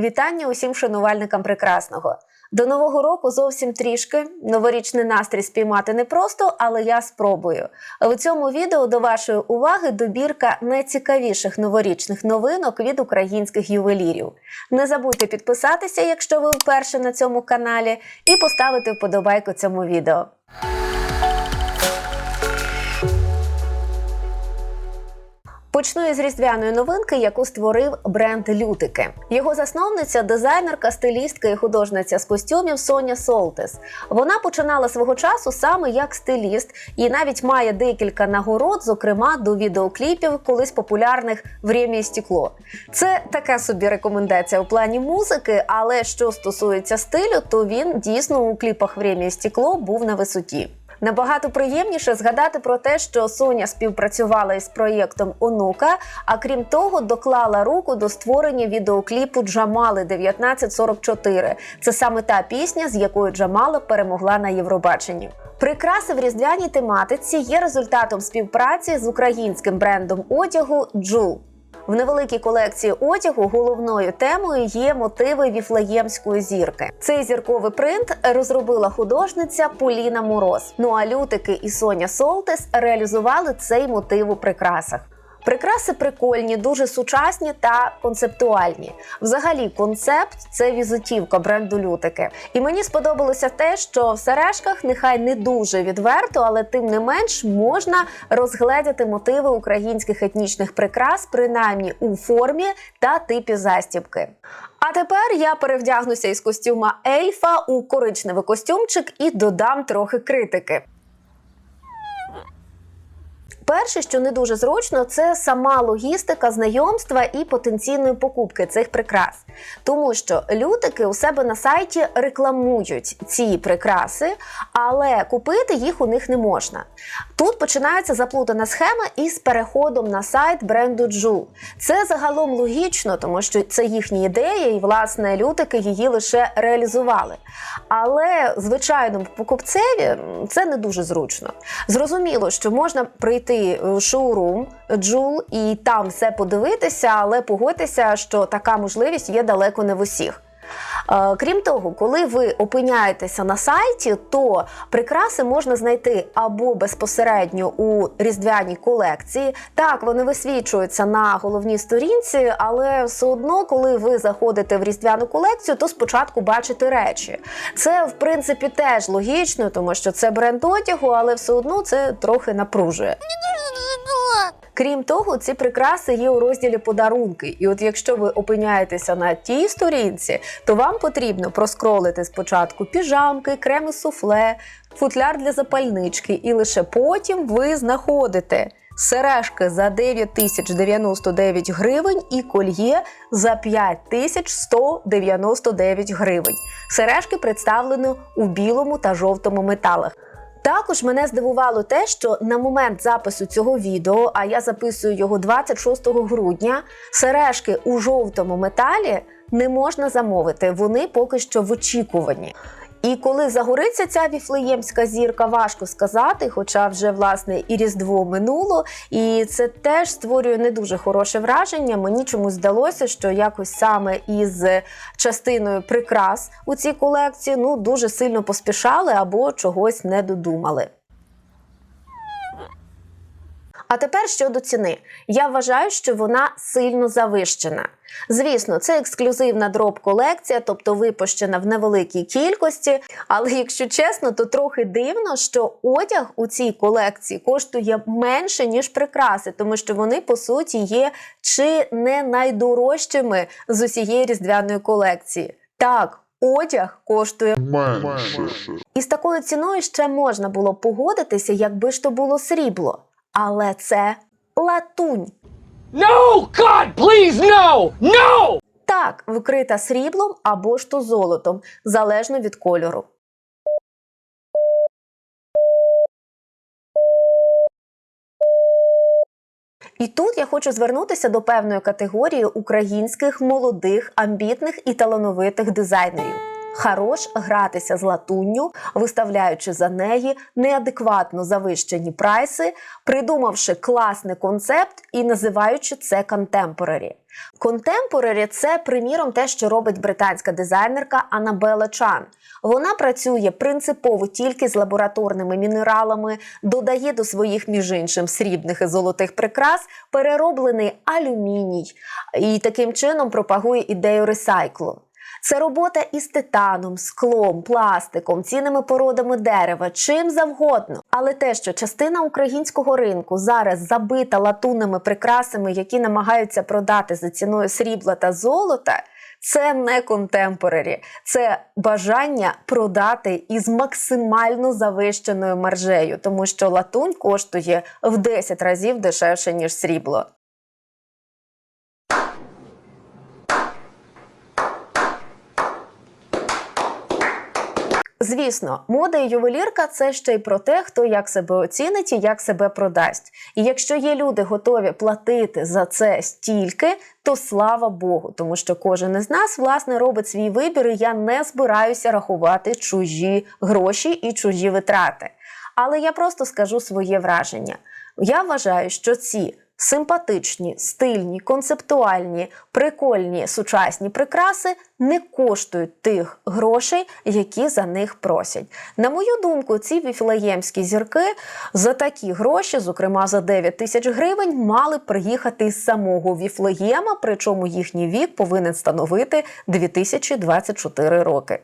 Вітання усім шанувальникам прекрасного. До нового року зовсім трішки. Новорічний настрій спіймати непросто, але я спробую. У цьому відео до вашої уваги добірка найцікавіших новорічних новинок від українських ювелірів. Не забудьте підписатися, якщо ви вперше на цьому каналі, і поставити вподобайку цьому відео. Почну із різдвяної новинки, яку створив бренд Лютики. Його засновниця, дизайнерка, стилістка і художниця з костюмів Соня Солтес. Вона починала свого часу саме як стиліст і навіть має декілька нагород, зокрема до відеокліпів, колись популярних «Время і стекло». Це така собі рекомендація у плані музики, але що стосується стилю, то він дійсно у кліпах «Время і стекло» був на висоті. Набагато приємніше згадати про те, що Соня співпрацювала із проєктом Онука, а крім того, доклала руку до створення відеокліпу Джамали 1944. Це саме та пісня, з якою Джамала перемогла на Євробаченні. Прикраси в різдвяній тематиці є результатом співпраці з українським брендом одягу Джул. В невеликій колекції одягу головною темою є мотиви віфлеємської зірки. Цей зірковий принт розробила художниця Поліна Мороз. Ну а лютики і Соня Солтес реалізували цей мотив у прикрасах. Прикраси прикольні, дуже сучасні та концептуальні. Взагалі, концепт це візитівка бренду лютики. І мені сподобалося те, що в сережках нехай не дуже відверто, але тим не менш можна розгледіти мотиви українських етнічних прикрас, принаймні у формі та типі застібки. А тепер я перевдягнуся із костюма ельфа у коричневий костюмчик і додам трохи критики. Перше, що не дуже зручно, це сама логістика знайомства і потенційної покупки цих прикрас, тому що лютики у себе на сайті рекламують ці прикраси, але купити їх у них не можна. Тут починається заплутана схема із переходом на сайт бренду Джул. Це загалом логічно, тому що це їхня ідея, і власне лютики її лише реалізували. Але звичайному покупцеві це не дуже зручно. Зрозуміло, що можна прийти в шоурум Джул і там все подивитися, але погодьтеся, що така можливість є далеко не в усіх. Е, Крім того, коли ви опиняєтеся на сайті, то прикраси можна знайти або безпосередньо у різдвяній колекції. Так, вони висвічуються на головній сторінці, але все одно, коли ви заходите в різдвяну колекцію, то спочатку бачите речі. Це в принципі теж логічно, тому що це бренд одягу, але все одно це трохи напружує. Крім того, ці прикраси є у розділі подарунки. І от якщо ви опиняєтеся на тій сторінці, то вам потрібно проскролити спочатку піжамки, креми суфле, футляр для запальнички, і лише потім ви знаходите. Сережки за 9099 гривень і кольє за 5199 гривень. Сережки представлено у білому та жовтому металах. Також мене здивувало те, що на момент запису цього відео, а я записую його 26 грудня, сережки у жовтому металі не можна замовити. Вони поки що в очікуванні. І коли загориться ця віфлеємська зірка, важко сказати, хоча вже власне і різдво минуло, і це теж створює не дуже хороше враження. Мені чомусь здалося, що якось саме із частиною прикрас у цій колекції ну дуже сильно поспішали або чогось не додумали. А тепер щодо ціни. Я вважаю, що вона сильно завищена. Звісно, це ексклюзивна дроб-колекція, тобто випущена в невеликій кількості. Але якщо чесно, то трохи дивно, що одяг у цій колекції коштує менше, ніж прикраси, тому що вони, по суті, є чи не найдорожчими з усієї різдвяної колекції. Так, одяг коштує менше. і з такою ціною ще можна було погодитися, якби ж то було срібло. Але це латунь. No! God, please, no! No! Так, вкрита сріблом або ж то золотом, залежно від кольору. І тут я хочу звернутися до певної категорії українських молодих, амбітних і талановитих дизайнерів. Хорош гратися з латунню, виставляючи за неї неадекватно завищені прайси, придумавши класний концепт і називаючи це контемпорарі. Контемпорарі це, приміром, те, що робить британська дизайнерка Анабела Чан. Вона працює принципово тільки з лабораторними мінералами, додає до своїх, між іншим, срібних і золотих прикрас перероблений алюміній і таким чином пропагує ідею ресайклу. Це робота із титаном, склом, пластиком, цінними породами дерева, чим завгодно. Але те, що частина українського ринку зараз забита латунними прикрасами, які намагаються продати за ціною срібла та золота, це не контемпорарі, це бажання продати із максимально завищеною маржею, тому що латунь коштує в 10 разів дешевше ніж срібло. Звісно, мода і ювелірка це ще й про те, хто як себе оцінить і як себе продасть. І якщо є люди готові платити за це стільки, то слава Богу, тому що кожен із нас власне робить свій вибір, і я не збираюся рахувати чужі гроші і чужі витрати. Але я просто скажу своє враження. Я вважаю, що ці симпатичні, стильні, концептуальні, прикольні сучасні прикраси не коштують тих грошей, які за них просять. На мою думку, ці віфлеємські зірки за такі гроші, зокрема за 9 тисяч гривень, мали приїхати із самого Віфлеєма, причому їхній вік повинен становити 2024 роки.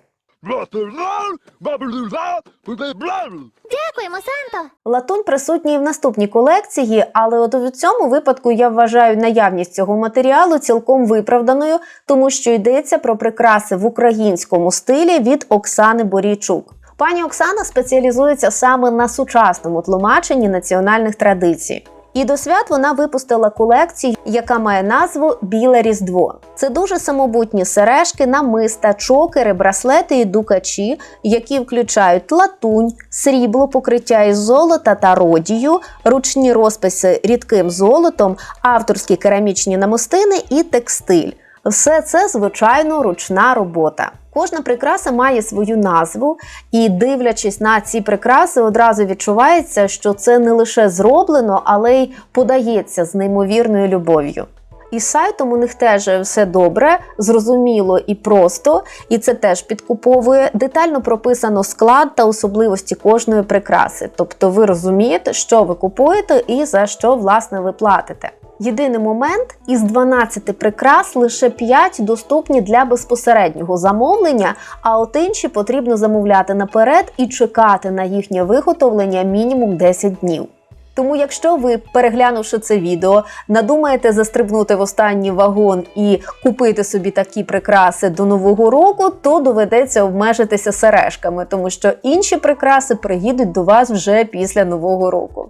Дякуємо, Санто! Латунь присутній в наступній колекції, але от у цьому випадку я вважаю наявність цього матеріалу цілком виправданою, тому що йдеться про прикраси в українському стилі від Оксани Борійчук. Пані Оксана спеціалізується саме на сучасному тлумаченні національних традицій. І до свят вона випустила колекцію, яка має назву Біле Різдво. Це дуже самобутні сережки, намиста, чокери, браслети і дукачі, які включають латунь, срібло, покриття із золота та родію, ручні розписи рідким золотом, авторські керамічні намистини і текстиль. Все це звичайно ручна робота. Кожна прикраса має свою назву, і дивлячись на ці прикраси, одразу відчувається, що це не лише зроблено, але й подається з неймовірною любов'ю. І сайтом у них теж все добре, зрозуміло і просто, і це теж підкуповує. Детально прописано склад та особливості кожної прикраси. Тобто ви розумієте, що ви купуєте і за що власне ви платите. Єдиний момент із 12 прикрас лише 5 доступні для безпосереднього замовлення, а от інші потрібно замовляти наперед і чекати на їхнє виготовлення мінімум 10 днів. Тому, якщо ви, переглянувши це відео, надумаєте застрибнути в останній вагон і купити собі такі прикраси до нового року, то доведеться обмежитися сережками, тому що інші прикраси приїдуть до вас вже після нового року.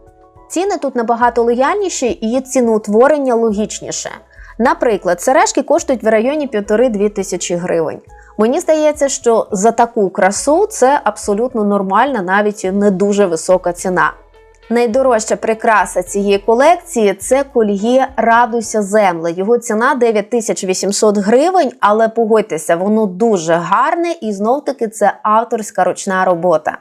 Ціни тут набагато лояльніші і ціноутворення логічніше. Наприклад, сережки коштують в районі 1,5-2 тисячі гривень. Мені здається, що за таку красу це абсолютно нормальна, навіть не дуже висока ціна. Найдорожча прикраса цієї колекції це кольє Радуйся земле. Його ціна 9800 гривень, але погодьтеся, воно дуже гарне і знов таки це авторська ручна робота.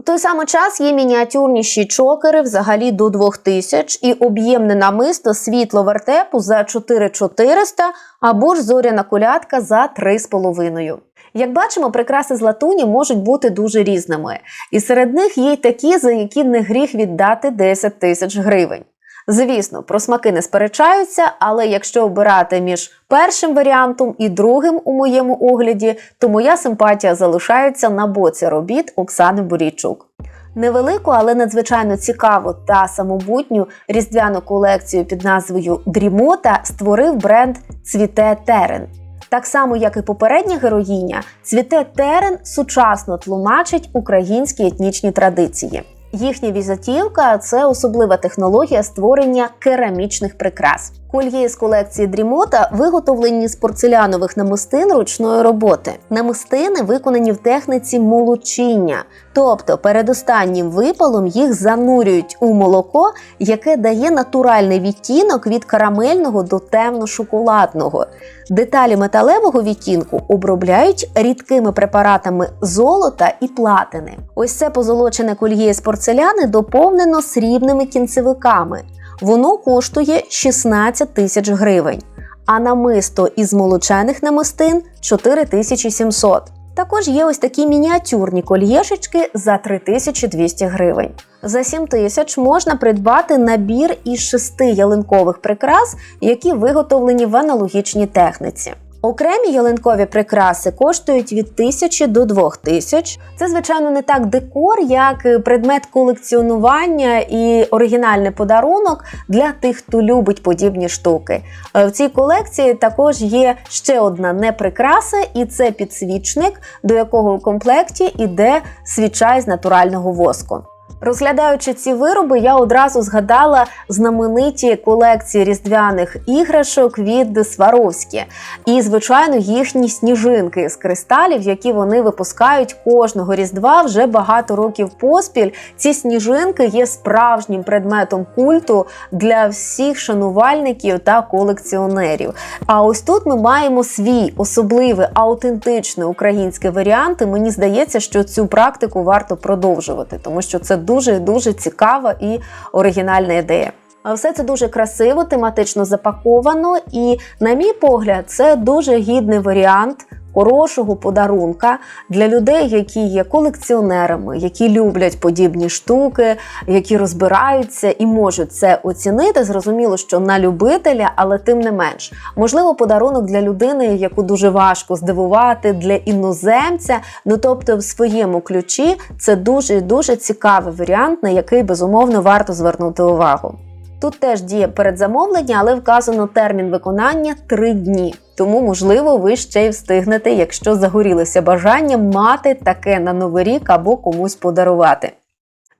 У той самий час є мініатюрніші чокери взагалі до 2000 і об'ємне намисто світло вертепу за 4400 або ж зоряна колядка за 3,5. Як бачимо, прикраси з латуні можуть бути дуже різними, і серед них є й такі, за які не гріх віддати 10 тисяч гривень. Звісно, про смаки не сперечаються, але якщо обирати між першим варіантом і другим у моєму огляді, то моя симпатія залишається на боці робіт Оксани Борійчук. Невелику, але надзвичайно цікаву та самобутню різдвяну колекцію під назвою Дрімота створив бренд Цвіте Терен. Так само, як і попередня героїня, Цвіте Терен сучасно тлумачить українські етнічні традиції. Їхня візитівка це особлива технологія створення керамічних прикрас. Кольє з колекції Дрімота виготовлені з порцелянових намистин ручної роботи. Намистини виконані в техніці молочіння, тобто перед останнім випалом їх занурюють у молоко, яке дає натуральний відтінок від карамельного до темно-шоколадного. Деталі металевого відтінку обробляють рідкими препаратами золота і платини. Ось це позолочене кольє з порцеляни доповнено срібними кінцевиками. Воно коштує 16 тисяч гривень. а намисто із молочених намистин 4700. Також є ось такі мініатюрні кольєшечки за 3200 гривень. За 7 тисяч можна придбати набір із шести ялинкових прикрас, які виготовлені в аналогічній техніці. Окремі ялинкові прикраси коштують від 1000 до 2000. Це, звичайно, не так декор, як е, предмет колекціонування і оригінальний подарунок для тих, хто любить подібні штуки. Е, В цій колекції також є ще одна неприкраса, і це підсвічник, до якого в комплекті іде свіча із натурального воску. Розглядаючи ці вироби, я одразу згадала знамениті колекції різдвяних іграшок від Сваровські і, звичайно, їхні сніжинки з кристалів, які вони випускають кожного різдва вже багато років поспіль. Ці сніжинки є справжнім предметом культу для всіх шанувальників та колекціонерів. А ось тут ми маємо свій особливий аутентичний український варіант. І мені здається, що цю практику варто продовжувати, тому що це дуже дуже цікава і оригінальна ідея. Все це дуже красиво, тематично запаковано, і, на мій погляд, це дуже гідний варіант хорошого подарунка для людей, які є колекціонерами, які люблять подібні штуки, які розбираються і можуть це оцінити. Зрозуміло, що на любителя, але тим не менш, можливо, подарунок для людини, яку дуже важко здивувати, для іноземця. Ну тобто, в своєму ключі це дуже дуже цікавий варіант, на який безумовно варто звернути увагу. Тут теж діє передзамовлення, але вказано термін виконання 3 дні. Тому, можливо, ви ще й встигнете, якщо загорілося бажанням мати таке на новий рік або комусь подарувати.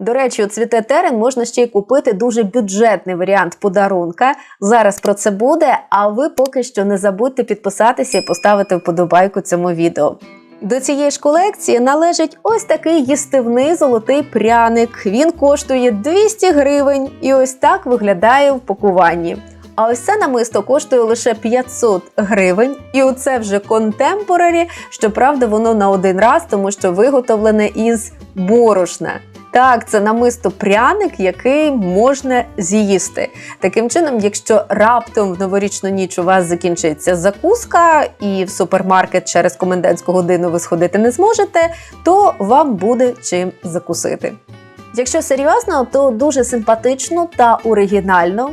До речі, у цвіте терен можна ще й купити дуже бюджетний варіант подарунка. Зараз про це буде. А ви поки що не забудьте підписатися і поставити вподобайку цьому відео. До цієї ж колекції належить ось такий їстивний золотий пряник. Він коштує 200 гривень і ось так виглядає в пакуванні. А ось це намисто коштує лише 500 гривень, і оце вже контемпорарі. Щоправда, воно на один раз, тому що виготовлене із борошна. Так, це намисто пряник, який можна з'їсти. Таким чином, якщо раптом в новорічну ніч у вас закінчиться закуска, і в супермаркет через комендантську годину ви сходити не зможете, то вам буде чим закусити. Якщо серйозно, то дуже симпатично та оригінально.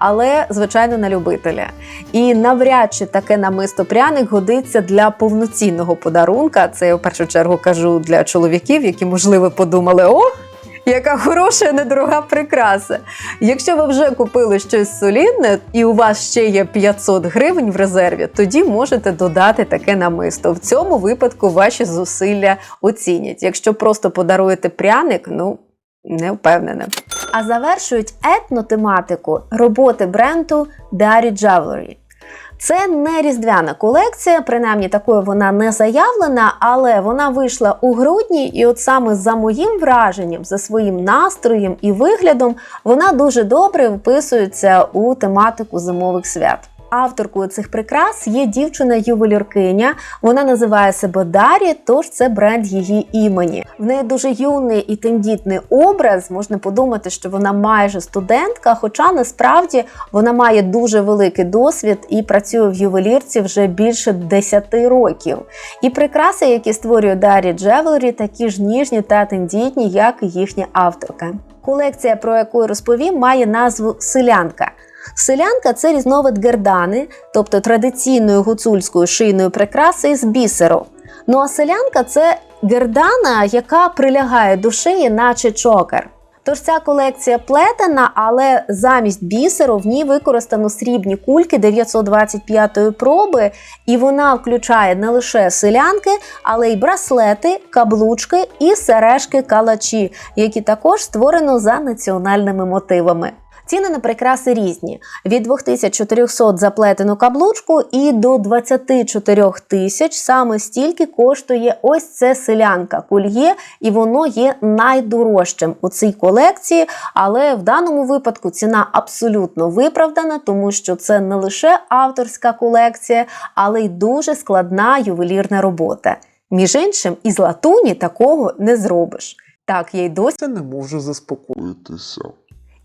Але звичайно на любителя. І навряд чи таке намисто пряник годиться для повноцінного подарунка. Це я в першу чергу кажу для чоловіків, які можливо подумали: о, яка хороша, недорога прикраса. Якщо ви вже купили щось солідне і у вас ще є 500 гривень в резерві, тоді можете додати таке намисто. В цьому випадку ваші зусилля оцінять. Якщо просто подаруєте пряник, ну не впевнена. А завершують етнотематику роботи бренду Diary Jewelry. Це не різдвяна колекція, принаймні такою вона не заявлена, але вона вийшла у грудні, і от саме за моїм враженням, за своїм настроєм і виглядом, вона дуже добре вписується у тематику зимових свят. Авторкою цих прикрас є дівчина-ювеліркиня. Вона називає себе Дарі, тож це бренд її імені. В неї дуже юний і тендітний образ. Можна подумати, що вона майже студентка, хоча насправді вона має дуже великий досвід і працює в ювелірці вже більше 10 років. І прикраси, які створює Дарі Джевелері, такі ж ніжні та тендітні, як і їхня авторка. Колекція, про яку я розповім, має назву Селянка. Селянка це різновид гердани, тобто традиційної гуцульської шийної прикраси з бісеру. Ну а селянка це гердана, яка прилягає до шиї, наче чокер. Тож ця колекція плетена, але замість бісеру в ній використано срібні кульки 925-ї проби, і вона включає не лише селянки, але й браслети, каблучки і сережки калачі, які також створено за національними мотивами. Ціни на прикраси різні: від 2400 за плетену каблучку і до 24 тисяч саме стільки коштує ось це селянка кольє, і воно є найдорожчим у цій колекції. Але в даному випадку ціна абсолютно виправдана, тому що це не лише авторська колекція, але й дуже складна ювелірна робота. Між іншим, із латуні такого не зробиш. Так, я й досі не можу заспокоїтися.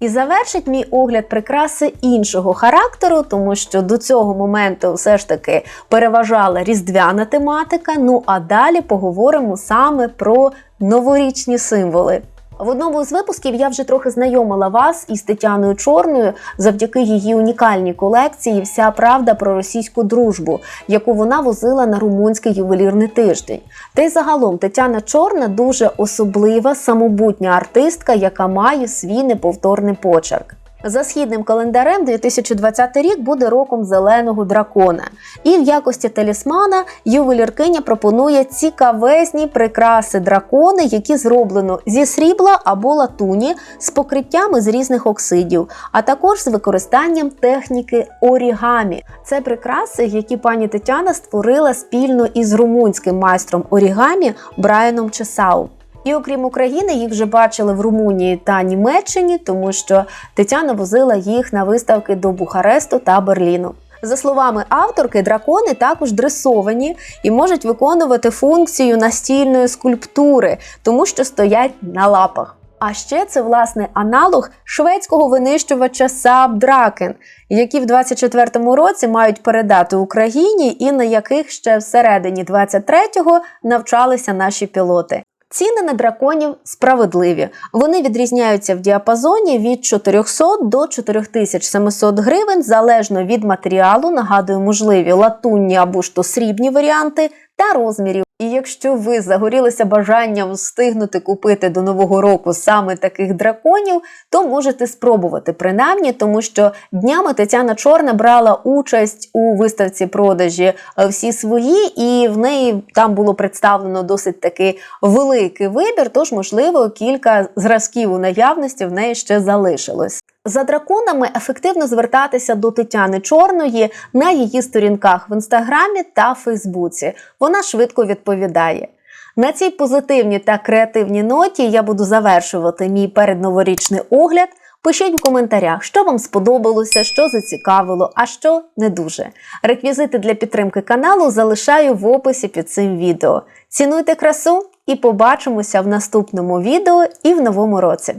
І завершить мій огляд прикраси іншого характеру, тому що до цього моменту все ж таки переважала різдвяна тематика. Ну а далі поговоримо саме про новорічні символи. В одному з випусків я вже трохи знайомила вас із Тетяною Чорною завдяки її унікальній колекції Вся правда про російську дружбу, яку вона возила на румунський ювелірний тиждень. Та й загалом Тетяна Чорна дуже особлива самобутня артистка, яка має свій неповторний почерк. За східним календарем 2020 рік буде роком зеленого дракона. І в якості талісмана ювеліркиня пропонує цікавезні прикраси дракони, які зроблено зі срібла або латуні з покриттями з різних оксидів, а також з використанням техніки орігамі. Це прикраси, які пані Тетяна створила спільно із румунським майстром орігамі Брайаном Чесау. І окрім України, їх вже бачили в Румунії та Німеччині, тому що Тетяна возила їх на виставки до Бухаресту та Берліну. За словами авторки, дракони також дресовані і можуть виконувати функцію настільної скульптури, тому що стоять на лапах. А ще це власне аналог шведського винищувача Saab Draken, які в 24-му році мають передати Україні, і на яких ще всередині 23-го навчалися наші пілоти. Ціни на драконів справедливі. Вони відрізняються в діапазоні від 400 до 4700 гривень залежно від матеріалу. Нагадую, можливі латунні або ж то срібні варіанти та розмірів. І якщо ви загорілися бажанням встигнути купити до нового року саме таких драконів, то можете спробувати принаймні, тому що днями Тетяна Чорна брала участь у виставці продажі е, всі свої, і в неї там було представлено досить таки великий вибір. Тож, можливо, кілька зразків у наявності в неї ще залишилось. За драконами ефективно звертатися до Тетяни Чорної на її сторінках в інстаграмі та Фейсбуці. Вона швидко відповідає. На цій позитивній та креативній ноті я буду завершувати мій передноворічний огляд. Пишіть в коментарях, що вам сподобалося, що зацікавило, а що не дуже. Реквізити для підтримки каналу залишаю в описі під цим відео. Цінуйте красу і побачимося в наступному відео і в новому році.